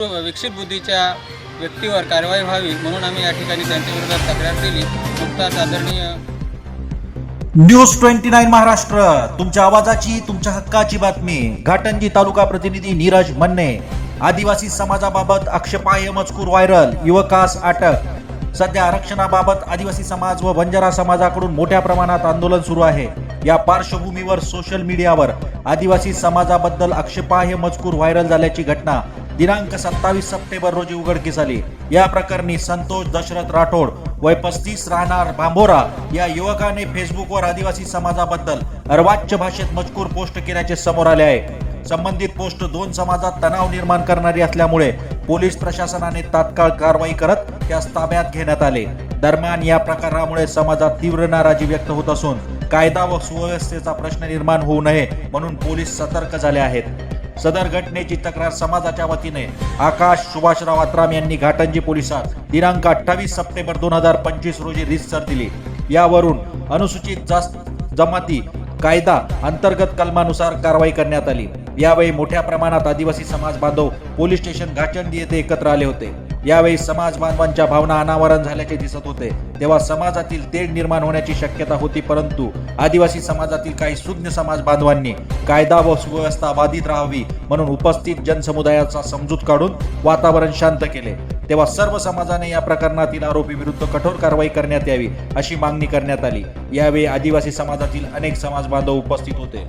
विकसित बुद्धीच्या व्यक्तीवर कारवाई व्हावी म्हणून आम्ही या ठिकाणी त्यांच्या विरोधात तक्रार केली. नुकताच आदरणीय न्यूज ट्वेंटी नाईन महाराष्ट्र तुमच्या आवाजाची तुमच्या हक्काची बातमी. घाटंजी तालुका प्रतिनिधी नीरज मन्ने. आदिवासी समाजाबाबत आक्षेपाय मजकूर व्हायरल युवकास अटक. सध्या आरक्षणाबाबत आदिवासी समाज व बंजारा समाजाकडून मोठ्या प्रमाणात आंदोलन सुरू आहे. या पार्श्वभूमीवर सोशल मीडियावर आदिवासी समाजाबद्दल आक्षेपार्ह मजकूर व्हायरल झाल्याची घटना दिनांक सत्तावीस सप्टेंबर रोजी उघडकीस आली. या प्रकरणी संतोष दशरथ राठोड वय पस्तीस राहणार भांबोरा या युवकाने फेसबुकवर आदिवासी समाजाबद्दल अर्वाच्य भाषेत मजकूर पोस्ट केल्याचे समोर आले आहे. संबंधित पोस्ट दोन समाजात तणाव निर्माण करणारी असल्यामुळे पोलीस प्रशासनाने तात्काळ कारवाई करत त्यास ताब्यात घेण्यात आले. दरम्यान या प्रकारामुळे समाजात तीव्र नाराजी व्यक्त होत असून कायदा व सुव्यवस्थेचा प्रश्न निर्माण होऊ नये म्हणून पोलीस सतर्क झाले आहेत. सदर घटनेची तक्रार समाजाच्या वतीने. आकाश सुभाषराव आत्राम यांनी घाटंजी पोलिसात दिनांक अठ्ठावीस सप्टेंबर दोन हजार पंचवीस रोजी रितसर दिली. यावरून अनुसूचित जास्त जमाती कायदा अंतर्गत कलमानुसार कारवाई करण्यात आली. यावेळी मोठ्या प्रमाणात आदिवासी समाज बांधव पोलीस स्टेशन घाटंजी येथे एकत्र आले होते. यावेळी समाज बांधवांच्या भावना अनावरण झाल्याचे दिसत होते. तेव्हा समाजातील तेढ निर्माण होण्याची शक्यता होती परंतु आदिवासी समाजातील काही सुज्ञ समाज बांधवांनी कायदा व सुव्यवस्था बाधित राहावी म्हणून उपस्थित जनसमुदायाचा समजूत काढून वातावरण शांत केले. तेव्हा सर्व समाजाने या प्रकरणातील आरोपी विरुद्ध कठोर कारवाई करण्यात यावी अशी मागणी करण्यात आली. यावेळी आदिवासी समाजातील अनेक समाज बांधव उपस्थित होते.